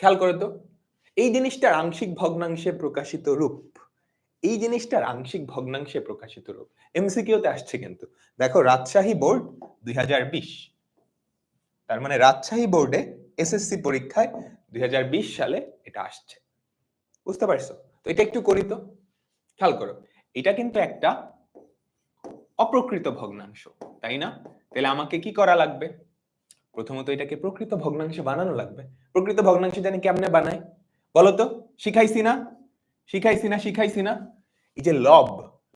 খেয়াল করো তো, এই জিনিসটার আংশিক ভগ্নাংশে প্রকাশিত রূপ, এই জিনিসটার আংশিক ভগ্নাংশে প্রকাশিত রূপ, এমসিকিউতে আসছে কিন্তু। দেখো রাজশাহী বোর্ড দুই হাজার বিশ, তার মানে রাজশাহী বোর্ডে এসএসসি পরীক্ষায় দুই হাজার বিশ সালে এটা আসছে। বুঝতে পারছ? তো এটা একটু করি তো, খেয়াল করো, এটা কিন্তু একটা অপ্রকৃত ভগ্নাংশ, তাই না? তাহলে আমাকে কি করা লাগবে? প্রথমত এটাকে প্রকৃত ভগ্নাংশে বানানো লাগবে। প্রকৃত ভগ্নাংশ জানি কেমনে বানাই? বলো তো শিখাইছি না? শিখাইছি না? শিখাইছি না? এই যে লব,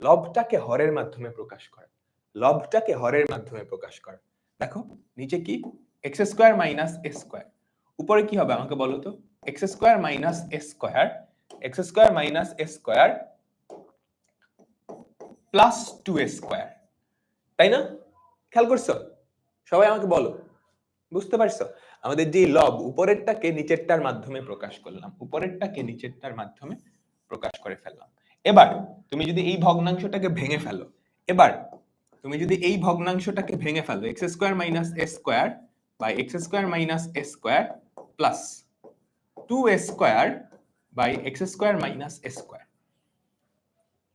লবটাকে হরের মাধ্যমে প্রকাশ করা। লবটাকে হরের মাধ্যমে প্রকাশ করা। দেখো, নিচে কি? X square minus a square. উপরে কি হবে আমাকে বলো তো? X square minus a square, x square minus a square plus two a square. তাই না? খেয়াল করছ? সবাই আমাকে বলো। বুঝতে পারছ? আমাদের যে লব উপরেরটাকে নিচেরটার মাধ্যমে প্রকাশ করলাম। উপরেরটাকে নিচেরটার মাধ্যমে প্রকাশ করে ফেললাম। এবার, তুমি যদি এই ভগ্নাংশটাকে ভেঙে ফেলো, এবার তুমি যদি এই ভগ্নাংশটাকে ভেঙে ফেলো x square minus a square by x square minus a square plus two a square by x square minus a square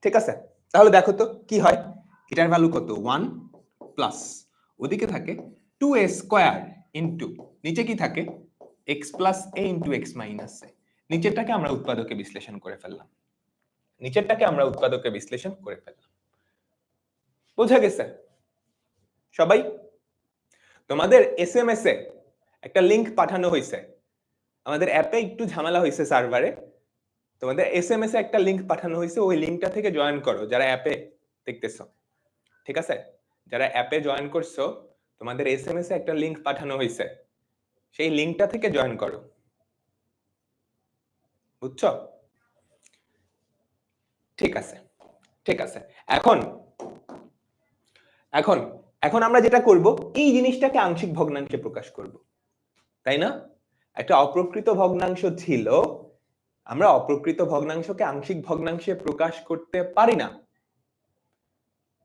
ঠিক আছে? তাহলে দেখো তো, কি হয়? এটার ভ্যালু কত? ওয়ান প্লাস ওদিকে থাকে টু এ স্কোয়ার ইন্টু নিচে কি থাকে? X plus a into x minus a নিচেরটাকে আমরা উৎপাদকে বিশ্লেষণ করে ফেললাম। নিচেরটাকে আমরা উৎপাদকে বিশ্লেষণ করে ফেললাম। বোঝা গেছে? সবাই? তোমাদের এস এম এস এ একটা লিংক পাঠানো হয়েছে। আমাদের অ্যাপে একটু ঝামেলা হয়েছে সার্ভারে তোমাদের এস এম এস এ একটা লিংক পাঠানো হয়েছে, ওই লিংকটা থেকে জয়েন করো, যারা অ্যাপে দেখতেছো। ঠিক আছে? যারা অ্যাপে জয়েন করছ তোমাদের এস এম এস এ একটা লিঙ্ক পাঠানো হয়েছে সেই লিঙ্কটা থেকে জয়েন করো। বুঝছ? ঠিক আছে ঠিক আছে। এখন এখন এখন আমরা যেটা করব, এই জিনিসটাকে আংশিক ভগ্নাংশে প্রকাশ করব। তাই না? একটা অপ্রকৃত ভগ্নাংশ ছিল, আমরা অপ্রকৃত ভগ্নাংশকে আংশিক ভগ্নাংশে প্রকাশ করতে পারি না।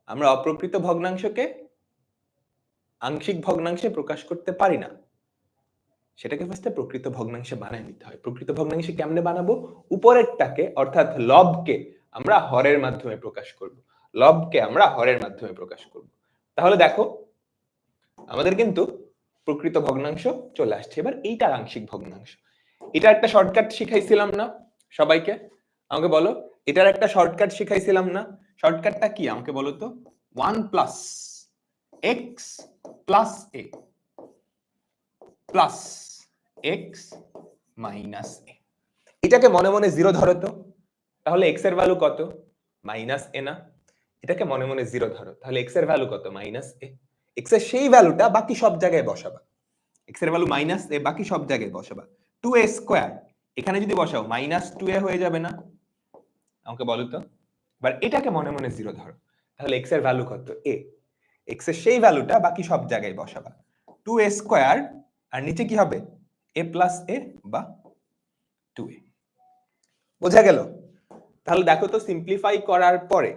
আমরা অপ্রকৃত ভগ্নাংশকে আংশিক ভগ্নাংশে প্রকাশ করতে পারি না। সেটাকে ফার্স্টে প্রকৃত ভগ্নাংশে বানায় নিতে হয়। প্রকৃত ভগ্নাংশে কেমনে বানাবো? উপরেরটাকে, অর্থাৎ লবকে আমরা হরের মাধ্যমে প্রকাশ করব। লবকে আমরা হরের মাধ্যমে প্রকাশ করব। তাহলে দেখো, আমাদের কিন্তু প্রকৃত ভগ্নাংশ চলে আসছে। এবার এইটার আংশিক ভগ্নাংশ। এটা একটা শর্টকাট শিখাইছিলাম না সবাইকে? আমাকে বলো, এটার একটা শর্টকাট শিখাইছিলাম না। শর্টকাটটা কি? আমাকে বলো তো। One plus x plus a plus x minus a এটাকে মনে মনে জিরো ধরো তো। তাহলে এক্সের ভ্যালু কত? মাইনাস এ না? এটাকে মনে মনে জিরো ধরো। তাহলে এক্সের ভ্যালু কত? মাইনাস এ এক্সের সেই ভ্যালুটা বাকি সব জায়গায় বসাবা। এক্সের ভ্যালু মাইনাস এ বাকি সব জায়গায় বসাবা। টু এ স্কোয়ার এখানে যদি বসাও মাইনাস টু এ হয়ে যাবে না। আমাকে বলো তো। এবার এটাকে মনে মনে জিরো ধরো। তাহলে এক্সের ভ্যালু কত? এ এক্সের সেই ভ্যালুটা বাকি সব জায়গায় বসাবা। টু এ স্কোয়ার আর নিচে কি হবে? এ প্লাস এ বা টু এ বোঝা গেল? তাহলে দেখো তো সিম্পলিফাই করার পরে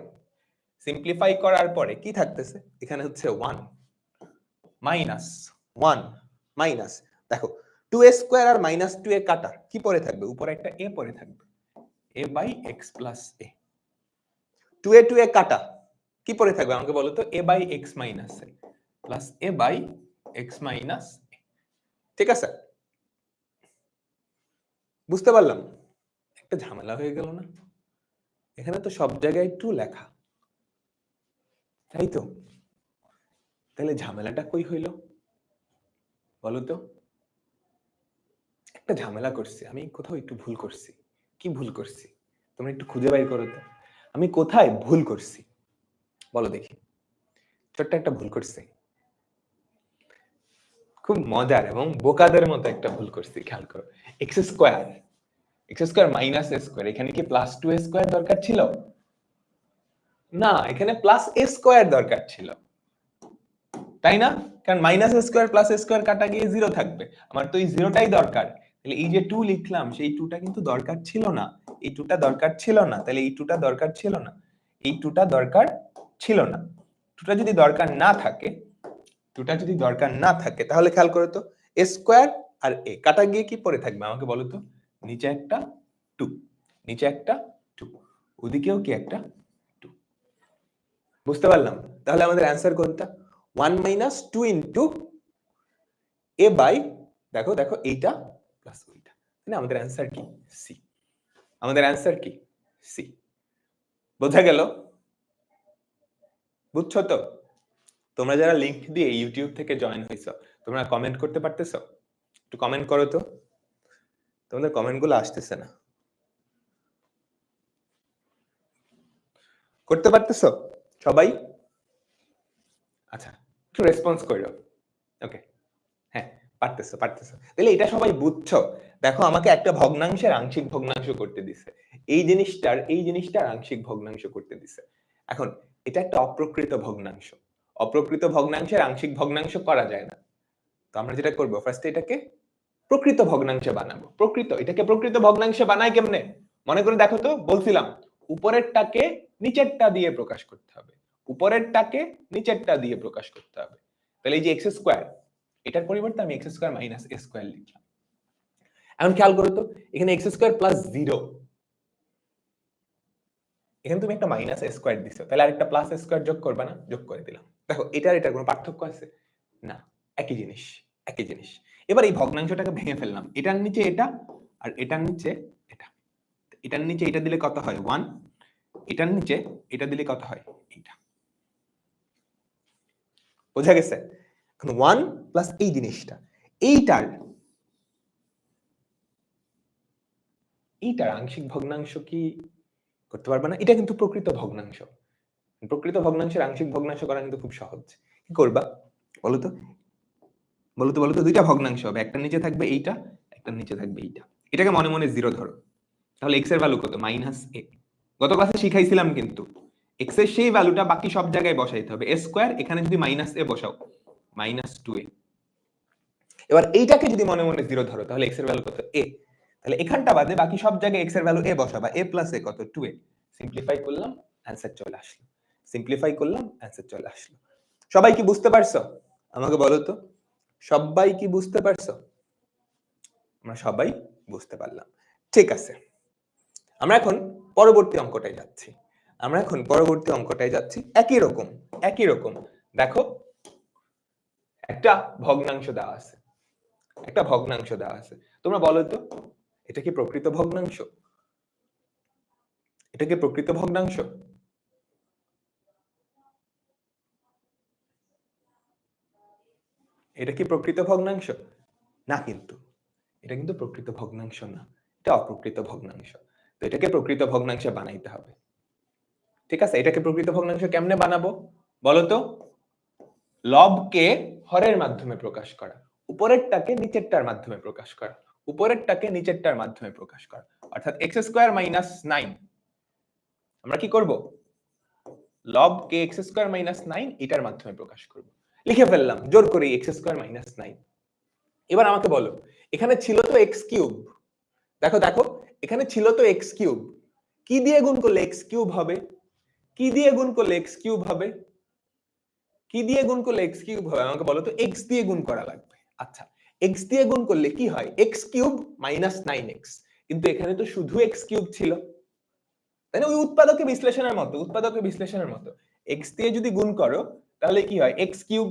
সিম্পলিফাই করার পরে কি থাকতেছে? এখানে হচ্ছে ওয়ান মাইনাস ওয়ান মাইনাস দেখো টু এ স্কোয়ার আর মাইনাস টু এ কাটা, কি পরে থাকবে? উপরে একটা এ পরে থাকবে। A by x plus a two a two a কাটা। কি পরে থাকবে? আমাকে বলো তো a by x minus a plus a by x minus ঠিক আছে? বুঝতে পারলাম? একটা ঝামেলা হয়ে গেল না? এখানে তো সব জায়গায় টু লেখা। তাই তো? তাহলে ঝামেলাটা কই হইল? বলো তো। একটা ঝামেলা করছি, আমি কোথাও একটু ভুল করছি। কি ভুল করছি? তোমরা একটু খুঁজে বাইর করো তো। আমি কোথায় ভুল করছি? বলো দেখি। ছোট্ট একটা ভুল করছি। খুব মজার এবং বোকাদের মতো একটা ভুল করছি, খেয়াল করো। X square x square minus a square এখানে কি প্লাস টু এ স্কোয়ার দরকার ছিল? না, এখানে প্লাস এ স্কোয়ার দরকার ছিল। তাই না? কারণ minus a square plus a square কাটা গিয়ে জিরো থাকবে। আমার তো এই জিরোটাই দরকার। তাহলে এই যে টু লিখলাম, সেই টুটা কিন্তু দরকার ছিল না। এই টুটা দরকার ছিল না। তাহলে এই টুটা দরকার ছিল না। এই টুটা দরকার ছিল না। টুটা যদি দরকার না থাকে টুটা যদি দরকার না থাকে, তাহলে খেয়াল করো তো এ স্কোয়ার আর এ কাটা গিয়ে কি পড়ে থাকবে? আমাকে বলো তো, নিচে একটা টু নিচে একটা টু ওদিকেও কি একটা টু বুঝতে পারলাম? তাহলে আমাদের অ্যান্সার কোনটা? One minus two into a by দেখো দেখো, এইটা প্লাস ওইটা। তাহলে আমাদের অ্যান্সার কি? সি আমাদের অ্যান্সার কি? সি বোঝা গেল? বুঝছ তো? তোমরা যারা লিংক দিয়ে ইউটিউব থেকে জয়েন হয়েছ তোমরা কমেন্ট করতে পারতেছো? একটু কমেন্ট করো তো। তোমাদের কমেন্টগুলো আসতেছে না। করতে পারতেছো সবাই? আচ্ছা একটু রেসপন্স করো ওকে হ্যাঁ পারতেছো পারতেছো। তাহলে এটা সবাই বুঝছ? দেখো, আমাকে একটা ভগ্নাংশের আংশিক ভগ্নাংশ করতে দিছে। এই জিনিসটার এই জিনিসটার আংশিক ভগ্নাংশ করতে দিছে। এখন এটা একটা অপ্রকৃত ভগ্নাংশ। অপ্রকৃত ভগ্নাংশের আংশিক ভগ্নাংশ করা যায় না। তো আমরা যেটা করব ফার্স্টে এটাকে প্রকৃত ভগ্নাংশে বানাবো। প্রকৃত, এটাকে প্রকৃত ভগ্নাংশে বানাই কেমনে? মনে করে দেখো তো, বলছিলাম, উপরেরটাকে নিচেরটা দিয়ে প্রকাশ করতে হবে। উপরেরটাকে নিচেরটা দিয়ে প্রকাশ করতে হবে। তাহলে এই যে এক্স স্কোয়ার এটার পরিবর্তে আমি x square minus a square লিখলাম। এখন খেয়াল করো তো, এখানে এক্স স্কোয়ার প্লাস জিরো এখানে তুমি একটা মাইনাস স্কোয়ার দিছো, তাহলে আরেকটা প্লাস স্কোয়ার যোগ করবে না? যোগ করে দিলাম। দেখো, এটার এটার কোনো পার্থক্য আছে? না, একই জিনিস একই জিনিস। এবার এই ভগ্নাংশটাকে ভেঙে ফেললাম। এটার নিচে এটা আর এটার নিচে এটা। এটার নিচে এটা দিলে কত হয়? ওয়ান এটার নিচে এটা দিলে কত হয়? এইটা। বোঝা গেছে? এখন ওয়ান প্লাস এই জিনিসটা, এইটার এইটার আংশিক ভগ্নাংশ কি করতে পারবে না। এটা কিন্তু প্রকৃত ভগ্নাংশ। প্রকৃত ভগ্নাংশের আংশিক ভগ্নাংশ করা কিন্তু খুব সহজ। কি করবা? বলো তো। বলো তো বলো তো, দুইটা ভগ্নাংশ হবে। একটা নিচে থাকবে এইটা, একটা নিচে থাকবে এইটা। এটাকে মনে মনে জিরো ধরো। তাহলে এক্সের ভ্যালু কত? মাইনাস এ গত ক্লাসে শিখাইছিলাম কিন্তু এক্সের সেই ভ্যালুটা বাকি সব জায়গায় বসাইতে হবে। এ স্কোয়ার এখানে যদি মাইনাস এ বসাও মাইনাস টু এ এবার এইটাকে যদি মনে মনে জিরো ধরো, তাহলে এক্সের ভ্যালু কত? এ তাহলে এখানটা বাদে বাকি সব জায়গায় এক্সের value A বসাবা A plus a কত? টু এ সিম্পলিফাই করলাম অ্যান্সার চলে আসলো। সিম্পলিফাই করলাম অ্যান্সার চলে আসলো। সবাই কি বুঝতে পারছ? আমাকে বলো তো। সবাই কি বুঝতে পারছ? আমরা সবাই বুঝতে পারলাম। ঠিক আছে। আমরা এখন পরবর্তী অঙ্কটায় যাচ্ছি। আমরা এখন পরবর্তী অঙ্কটায় যাচ্ছি একই রকম একই রকম। দেখো, একটা ভগ্নাংশ দেওয়া আছে। একটা ভগ্নাংশ দেওয়া আছে। তোমরা বলো তো। এটা কি প্রকৃত ভগ্নাংশ? এটা কি প্রকৃত ভগ্নাংশ? এটা কি প্রকৃত ভগ্নাংশ? না কিন্তু। এটা কিন্তু প্রকৃত ভগ্নাংশ না। এটা অপ্রকৃত ভগ্নাংশ। তো এটাকে প্রকৃত ভগ্নাংশে বানাইতে হবে। ঠিক আছে? এটাকে প্রকৃত ভগ্নাংশ কেমনে বানাবো? বলতো? লবকে হরের মাধ্যমে প্রকাশ করা। উপরেরটাকে নিচেরটার মাধ্যমে প্রকাশ করা। উপরেরটাকে নিচেরটার মাধ্যমে প্রকাশ করা। অর্থাৎ এক্স স্কোয়ার মাইনাস নাইন আমরা কি করব? লব কে এক্স স্কোয়ার মাইনাস নাইন এটার মাধ্যমে প্রকাশ করব। লিখে ফেললাম, জোর করে এক্স স্কোয়ার মাইনাস নাইন এবার আমাকে বলো, এখানে ছিল তো এক্স কিউব দেখো দেখো, এখানে ছিল তো এক্স কিউব কি দিয়ে গুণ করলে এক্স কিউব হবে? কি দিয়ে গুণ করলে এক্স কিউব হবে? কি দিয়ে গুণ করলে এক্স কিউব হবে? আমাকে বলো তো এক্স দিয়ে গুণ করা লাগবে। আচ্ছা এক্স দিয়ে গুণ করলে কি হয়? X cube minus nine x কিন্তু এখানে তো শুধু এক্স কিউব ছিল। তাই ওই উৎপাদকে বিশ্লেষণের মতো, উৎপাদকে বিশ্লেষণের মতো। এক্স দিয়ে যদি গুণ করো, তাহলে কি হয়? X cube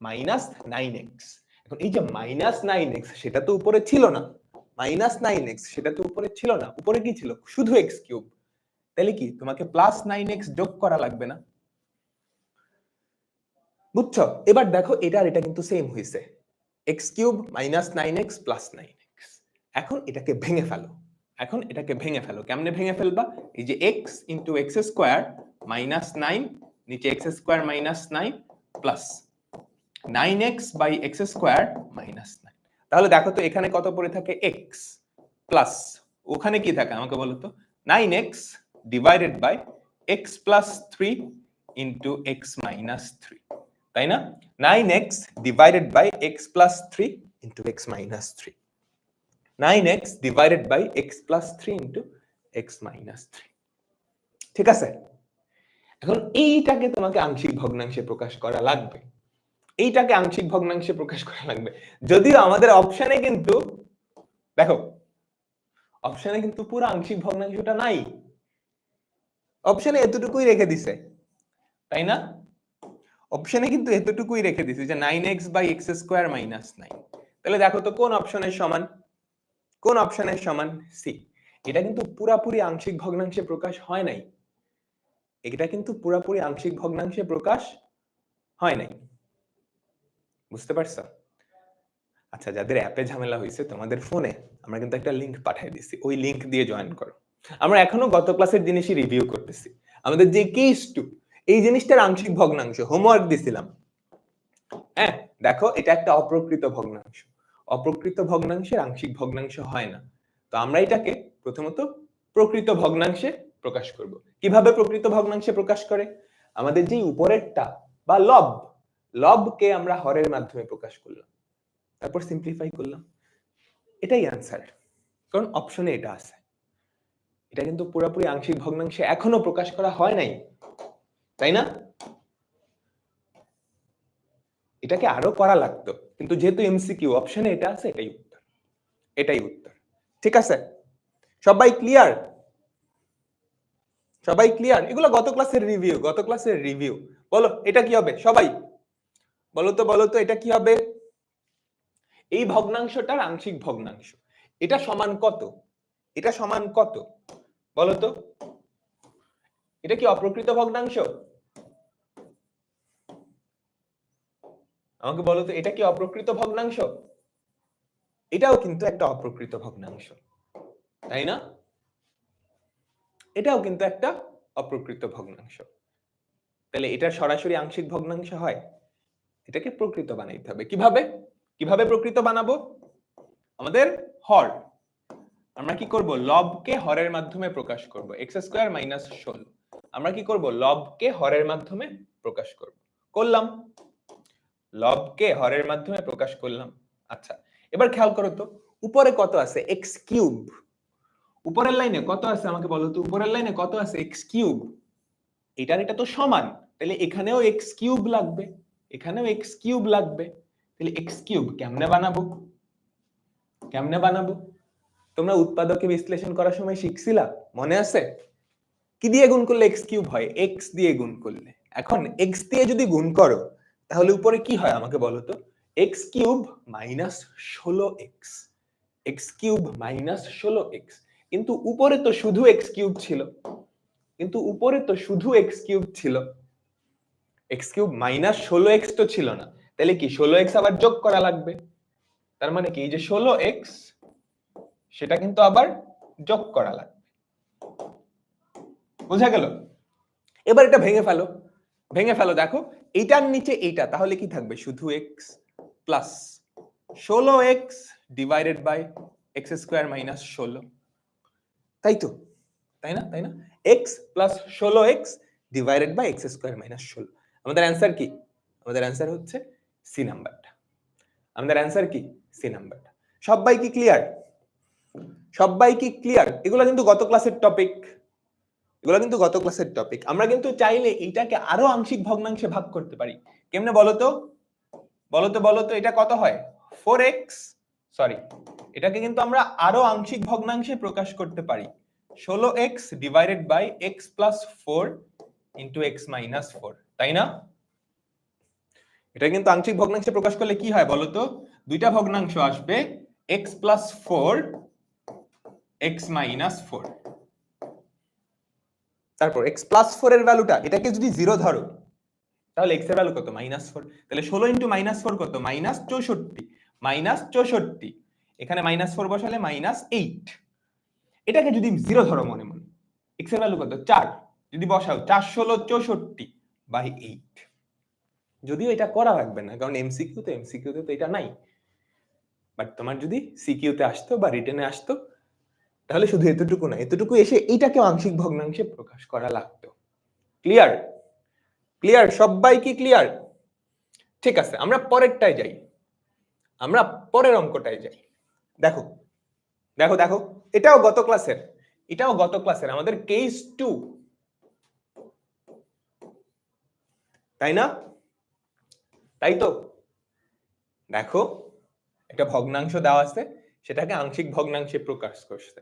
minus nine x এখন এই যে মাইনাস নাইন এক্স সেটা তো উপরে ছিল না। মাইনাস নাইন এক্স সেটা তো উপরে ছিল না। উপরে কি ছিল? শুধু এক্স কিউব তাহলে কি? তোমাকে প্লাস নাইন এক্স যোগ করা লাগবে না। বুঝছ? এবার দেখো এটা আর এটা কিন্তু সেম হয়েছে x cube minus nine x plus nine x এখন এটাকে ভেঙে ফেলো। এখন এটাকে ভেঙে ফেলো। কেমনে ভেঙে ফেলবা? এই যে x into x square minus nine নিচে x square minus nine plus nine x by x square minus nine তাহলে দেখো তো এখানে কত পড়ে থাকে? এক্স প্লাস ওখানে কি থাকে আমাকে বলো তো? Nine x divided by x plus three into x minus three তাই না? Nine x divided by x plus three into x minus three nine x divided by x plus three into x minus three ঠিক আছে? এখন এইটাকে তোমাকে আংশিক ভগ্নাংশে প্রকাশ করা লাগবে। এইটাকে আংশিক ভগ্নাংশে প্রকাশ করা লাগবে। যদিও আমাদের অপশনে কিন্তু, দেখো অপশনে কিন্তু পুরো আংশিক ভগ্নাংশটা নাই। অপশনে এতটুকুই রেখে দিছে। তাই না? অপশনে কিন্তু এতটুকুই রেখে দিছে যে nine x by x square minus nine তাহলে দেখো তো কোন অপশনের সমান? কোন অপশনের সমান? সি এটা কিন্তু পুরাপুরি আংশিক ভগ্নাংশে প্রকাশ হয় নাই। এটা কিন্তু পুরাপুরি আংশিক ভগ্নাংশে প্রকাশ হয় নাই। বুঝতে পারছ? আচ্ছা যাদের অ্যাপে ঝামেলা হয়েছে তোমাদের ফোনে আমরা কিন্তু একটা লিংক পাঠিয়ে দিছি ওই লিংক দিয়ে জয়েন করো। আমরা এখনও গত ক্লাসের জিনিসই রিভিউ করতেছি। আমাদের যে কেস টু এই জিনিসটার আংশিক ভগ্নাংশ হোমওয়ার্ক দিছিলাম। হ্যাঁ দেখো, এটা একটা অপ্রকৃত ভগ্নাংশ। অপ্রকৃত ভগ্নাংশের আংশিক ভগ্নাংশ হয় না। তো আমরা এটাকে প্রথমত প্রকৃত ভগ্নাংশে প্রকাশ করব। কীভাবে প্রকৃত ভগ্নাংশে প্রকাশ করে? আমাদের যে উপরেরটা বা লব, লবকে আমরা হরের মাধ্যমে প্রকাশ করলাম। তারপর সিম্পলিফাই করলাম। এটাই অ্যান্সার কারণ অপশনে এটা আছে। এটা কিন্তু পুরোপুরি আংশিক ভগ্নাংশে এখনও প্রকাশ করা হয় নাই। তাই না? এটাকে আরও করা লাগতো। কিন্তু যেহেতু এমসিকিউ অপশনে এটা আছে, এটাই উত্তর। এটাই উত্তর। ঠিক আছে? সবাই ক্লিয়ার সবাই ক্লিয়ার এগুলো গত ক্লাসের রিভিউ গত ক্লাসের রিভিউ বলো, এটা কি হবে? সবাই? বলো তো বলো তো, এটা কি হবে? এই ভগ্নাংশটার আংশিক ভগ্নাংশ। এটা সমান কত? এটা সমান কত? বলো তো। এটা কি অপ্রকৃত ভগ্নাংশ? আমাকে বলো তো, এটা কি অপ্রকৃত ভগ্নাংশ? এটাও কিন্তু একটা অপ্রকৃত ভগ্নাংশ, তাই না? এটাও কিন্তু একটা অপ্রকৃত ভগ্নাংশ। তাহলে এটা সরাসরি আংশিক ভগ্নাংশ হয়? এটাকে প্রকৃত বানাইতে হবে। কীভাবে? কীভাবে প্রকৃত বানাবো? আমাদের হর। আমরা কি করব? লবকে হরের মাধ্যমে প্রকাশ করব। এক্স স্কোয়ার মাইনাস ষোলো। আমরা কি করব? লবকে হরের মাধ্যমে প্রকাশ করব। করলাম। লবকে হরের মাধ্যমে প্রকাশ করলাম। আচ্ছা এবার খেয়াল করো তো, উপরে কত আছে? এক্স কিউব উপরের লাইনে কত আছে আমাকে বলো তো? উপরের লাইনে কত আছে? এক্স কিউব এটার এটা তো সমান। তাহলে এখানেও এক্স কিউব লাগবে। এখানেও এক্স কিউব লাগবে। তাহলে এক্স কিউব কেমনে বানাবো? কেমনে বানাবো? তোমরা উৎপাদকে বিশ্লেষণ করার সময় শিখছিলা? মনে আছে? কি দিয়ে গুণ করলে এক্স কিউব হয়? এক্স দিয়ে গুণ করলে। এখন এক্স দিয়ে যদি গুণ করো, তাহলে উপরে কি হয় আমাকে বলো তো? এক্স কিউব মাইনাস ষোলো এক্স এক্স কিউব মাইনাস ষোলো এক্স কিন্তু উপরে তো শুধু এক্স কিউব ছিল। কিন্তু উপরে তো শুধু এক্স কিউব ছিল। এক্স কিউব মাইনাস ষোলো এক্স তো ছিল না। তাহলে কি ষোলো এক্স আবার যোগ করা লাগবে? তার মানে কি? এই যে ষোলো এক্স সেটা কিন্তু আবার যোগ করা লাগবে। বোঝা গেল? এবার এটা ভেঙে ফেলো। ভেঙে ফেলো, দেখো। এইটার নিচে এইটা, তাহলে কি থাকবে? শুধু এক্স প্লাস ষোলো x divided by x square minus ষোলো। তাই তো? তাই না? তাই না? এক্স প্লাস ষোলো x divided by x square minus ষোলো। আমাদের অ্যান্সার কি? আমাদের অ্যান্সার হচ্ছে সি নাম্বারটা আমাদের অ্যান্সার কি? সি নাম্বারটা সবাই কি ক্লিয়ার সবাই কি ক্লিয়ার এগুলো কিন্তু গত ক্লাসের টপিক এগুলো কিন্তু গত ক্লাসের টপিক আমরা কিন্তু চাইলে এইটাকে আরও আংশিক ভগ্নাংশে ভাগ করতে পারি। কেমনে বলো তো বলো তো বলো তো এটা কত হয়? ফোর এক্স সরি এটাকে কিন্তু আমরা আরও আংশিক ভগ্নাংশে প্রকাশ করতে পারি। ষোলো x divided by x plus four into x minus four তাই না? এটা কিন্তু আংশিক ভগ্নাংশে প্রকাশ করলে কি হয় বলতো? দুইটা ভগ্নাংশ আসবে x plus four x minus four তারপর এক্স প্লাস ফোর এর ভ্যালুটা এটাকে যদি জিরো ধরো, তাহলে এক্সের ভ্যালু কত? মাইনাস ফোর তাহলে ষোলো ইন্টু মাইনাস ফোর কত? মাইনাস চৌষট্টি। মাইনাস চৌষট্টি। এখানে মাইনাস ফোর বসালে মাইনাস এইট এটাকে যদি জিরো ধরো মনে মনে এক্সের ভ্যালু কত? চার। যদি বসাও, চার ষোলো চৌষট্টি বাই এইট যদিও এটা করা লাগবে না, কারণ এমসিকিউ তো এমসিকিউতে তো এটা নাই। বাট তোমার যদি সিকিউতে আসতো বা রিটেনে আসতো তাহলে শুধু এতটুকু না, এতটুকু এসে এইটাকে আংশিক ভগ্নাংশে প্রকাশ করা লাগতো। ক্লিয়ার ক্লিয়ার সবাই কি ক্লিয়ার ঠিক আছে, আমরা পরেরটায় যাই। আমরা পরের অঙ্কটায় যাই। দেখো দেখো দেখো, এটাও গত ক্লাসের এটাও গত ক্লাসের আমাদের কেস টু তাই না? তাই তো? দেখো, একটা ভগ্নাংশ দেওয়া আছে, সেটাকে আংশিক ভগ্নাংশে প্রকাশ করছে।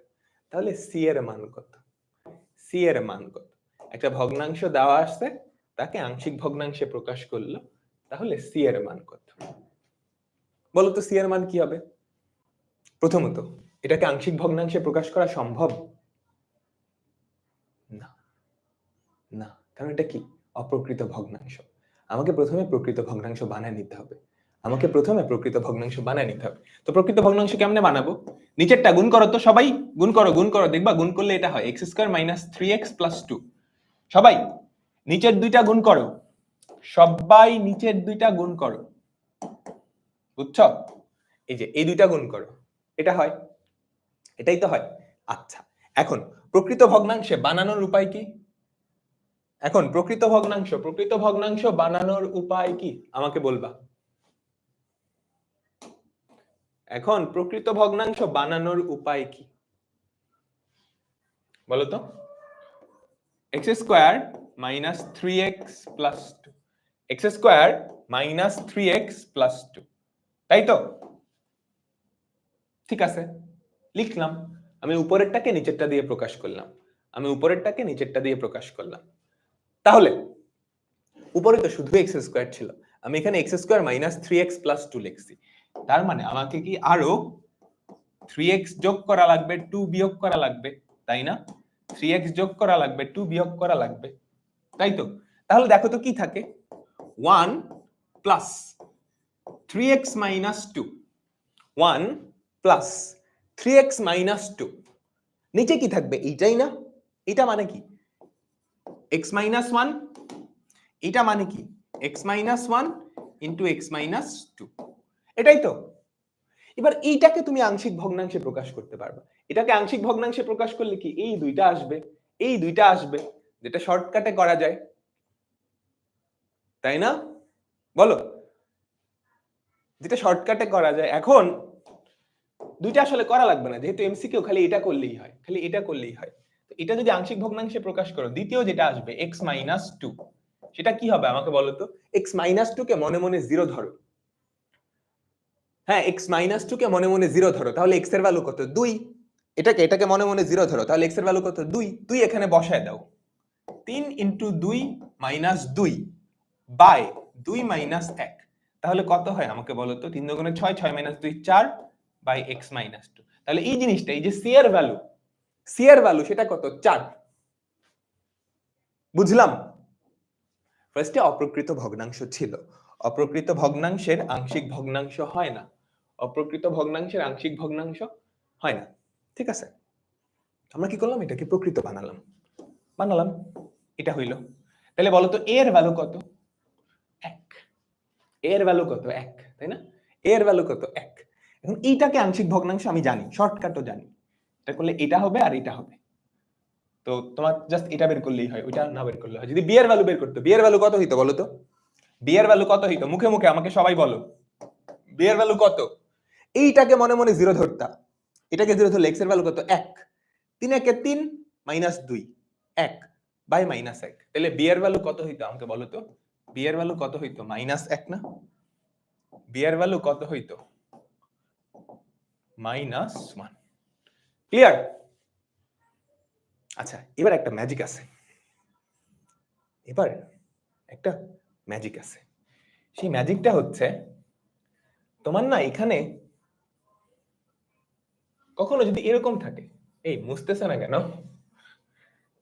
তাহলে সি এর মান কত? সি এর মান কত? একটা ভগ্নাংশ দেওয়া আসছে তাকে আংশিক ভগ্নাংশে প্রকাশ করল, তাহলে সি এর মান কত? বলো তো সি এর মান কি হবে? প্রথমত, এটাকে আংশিক ভগ্নাংশে প্রকাশ করা সম্ভব? না। না, কারণ এটা কি? অপ্রকৃত ভগ্নাংশ। আমাকে প্রথমে প্রকৃত ভগ্নাংশ বানিয়ে নিতে হবে। আমাকে প্রথমে প্রকৃত ভগ্নাংশ বানায় নিতে হবে। তো প্রকৃত ভগ্নাংশ কেমনে বানাবো? নিচেরটা গুণ করো তো সবাই। গুণ করো গুণ করো। দেখবা গুণ করলে এটা হয়। X square minus three x plus two সবাই, নিচের দুইটা গুণ করো। সবাই নিচের দুইটা গুণ করো। বুঝছ? এই যে, এই দুইটা গুণ করো। এটা হয়? এটাই তো হয়? আচ্ছা এখন প্রকৃত ভগ্নাংশে বানানোর উপায় কি? এখন প্রকৃত ভগ্নাংশ প্রকৃত ভগ্নাংশ বানানোর উপায় কি? আমাকে বলবা। এখন প্রকৃত ভগ্নাংশ বানানোর উপায় কি? বলো তো x square minus three x plus two x square minus three x plus two তাই তো? ঠিক আছে। লিখলাম। আমি উপরেরটাকে নিচেরটা দিয়ে প্রকাশ করলাম। আমি উপরেরটাকে নিচেরটা দিয়ে প্রকাশ করলাম। তাহলে, উপরে তো শুধু এক্স স্কোয়ার ছিল। আমি এখানে x square minus three x plus two লিখছি। তার মানে আমাকে কি আরও থ্রি এক্স যোগ করা লাগবে টু বিয়োগ করা লাগবে, তাই না? থ্রি এক্স যোগ করা লাগবে টু বিয়োগ করা লাগবে, তাই তো? তাহলে দেখো তো কি থাকে? One plus three x minus two one plus three x minus two নিচে কি থাকবে? এইটাই না? এটা মানে কি? এক্স মাইনাস ওয়ান এটা মানে কি? X minus one into x minus two এটাই তো। এবার এইটাকে তুমি আংশিক ভগ্নাংশে প্রকাশ করতে পারবে। এটাকে আংশিক ভগ্নাংশে প্রকাশ করলে কি? এই দুইটা আসবে, এই দুইটা আসবে, যেটা শর্টকাটে করা যায়। তাই না? বলো। যেটা শর্টকাটে করা যায়। এখন দুইটা আসলে করা লাগবে না, যেহেতু এমসিকিউ খালি এটা করলেই হয়, খালি এটা করলেই হয়। তো এটা যদি আংশিক ভগ্নাংশে প্রকাশ করো, দ্বিতীয় যেটা আসবে এক্স মাইনাস টু সেটা কি হবে আমাকে বলো তো? এক্স মাইনাস টু কে মনে মনে জিরো ধরো। হ্যাঁ এক্স মাইনাস টু কে মনে মনে জিরো ধরো, তাহলে এক্সের ভ্যালু কত? দুই। এটাকে এটাকে মনে মনে জিরো ধরো, তাহলে এক্সের ভ্যালু কত? দুই। দুই এখানে বসায় দাও। তিন ইন্টু দুই মাইনাস দুই বাই দুই মাইনাস এক। তাহলে কত হয় আমাকে বলো তো? তিন দুগুণে ছয় ছয় মাইনাস দুই, চার বাই এক্স মাইনাস টু তাহলে এই জিনিসটা, এই যে সি এর ভ্যালু সি এর ভ্যালু সেটা কত? চার। বুঝলাম? ফার্স্টে অপ্রকৃত ভগ্নাংশ ছিল। অপ্রকৃত ভগ্নাংশের আংশিক ভগ্নাংশ হয় না। অপ্রকৃত ভগ্নাংশের আংশিক ভগ্নাংশ? হয় না। ঠিক আছে। আমরা কি করলাম? এটাকে প্রকৃত বানালাম। বানালাম। এটা হইল। তাহলে বলো তো এর ভ্যালু কত? এক। এর ভ্যালু কত? এক। তাই না? এর ভ্যালু কত? এক। এখন এইটাকে আংশিক ভগ্নাংশ আমি জানি শর্টকাটও জানি। এটা করলে এটা হবে আর এটা হবে। তো তোমার জাস্ট এটা বের করলেই হয়, ওইটা না বের করলে হয়। যদি বিয়ের ভ্যালু বের করতো বিয়ের ভ্যালু কত হইতো বলো তো বিয়ের ভ্যালু কত হইতো? মুখে মুখে আমাকে সবাই বলো। বিয়ের ভ্যালু কত? এইটাকে মনে মনে জিরো ধরতা এটাকে জিরো ধরলে এক্সের ভ্যালু কত? এক। তিন একে তিন মাইনাস দুই। এক বাই মাইনাস এক। তাহলে বিয়ের ভ্যালু কত হইতো আমাকে বলো তো? বিয়ের ভ্যালু কত হইতো? মাইনাস এক না? বিয়ের ভ্যালু কত হইতো? মাইনাস ওয়ান ক্লিয়ার আচ্ছা এবার একটা ম্যাজিক আছে। এবার একটা ম্যাজিক আছে। সেই ম্যাজিকটা হচ্ছে, তোমার না এখানে কখনো যদি এরকম থাকে, এই মুছতেছে না কেন?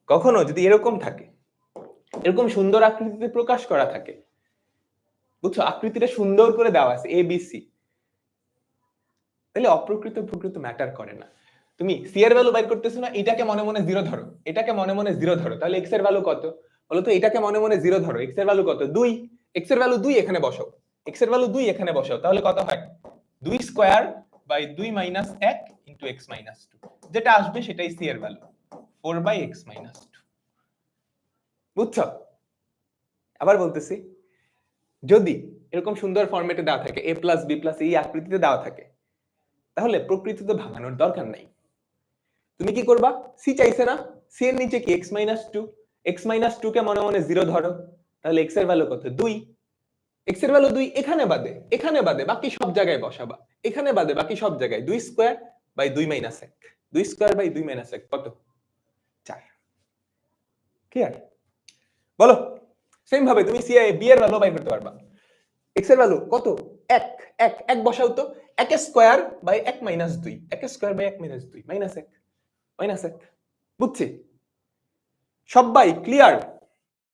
কখনো যদি এরকম থাকে, এরকম সুন্দর আকৃতিতে প্রকাশ করা থাকে, বুঝছ? আকৃতিটা সুন্দর করে দেওয়া আছে এ বি সি তাহলে অপ্রকৃত প্রকৃত ম্যাটার করে না। তুমি সি এর ভ্যালু বাইর করতেছো না, এটাকে মনে মনে জিরো ধরো। এটাকে মনে মনে জিরো ধরো। তাহলে এক্সের ভ্যালু কত? বলো তো, এটাকে মনে মনে জিরো ধরো। এক্সের ভ্যালু কত? দুই। এক্সের ভ্যালু দুই এখানে বসাও। এক্সের ভ্যালু দুই এখানে বসাও। তাহলে কত হয়? দুই স্কোয়ার বাই দুই মাইনাস এক ইন্টু এক্স মাইনাস টু যেটা আসবে সেটাই সি এর value four by x minus two বুঝছ? আবার বলতেছি, যদি এরকম সুন্দর ফরম্যাটে দেওয়া থাকে এ প্লাস বি প্লাস এই আকৃতিতে দেওয়া থাকে, তাহলে প্রকৃতিতে ভাঙানোর দরকার নাই। তুমি কি করবা? সি চাইছে না? সি এর নিচে কি x minus two x minus two কে মনে মনে জিরো ধরো, তাহলে এক্সের ভ্যালু কত? দুই। এক্সের ভ্যালু দুই এখানে বাদে এখানে বাদে, বাকি সব জায়গায় বসাবা। এখানে বাদে, বাকি সব জায়গায়। দুই স্কোয়ার বাই দুই মাইনাস এক। দুই স্কোয়ার বাই দুই মাইনাস এক, কত? চার। ক্লিয়ার বলো সেম ভাবে তুমি সি বি এর ভ্যালু বাই করতে পারবা। এক্সের ভ্যালু কত? এক এক এক বসাও তো। এক স্কোয়ার বাই এক মাইনাস দুই। এক স্কোয়ার বাই এক মাইনাস দুই। মাইনাস এক মাইনাস এক। বুঝছি? সবাই ক্লিয়ার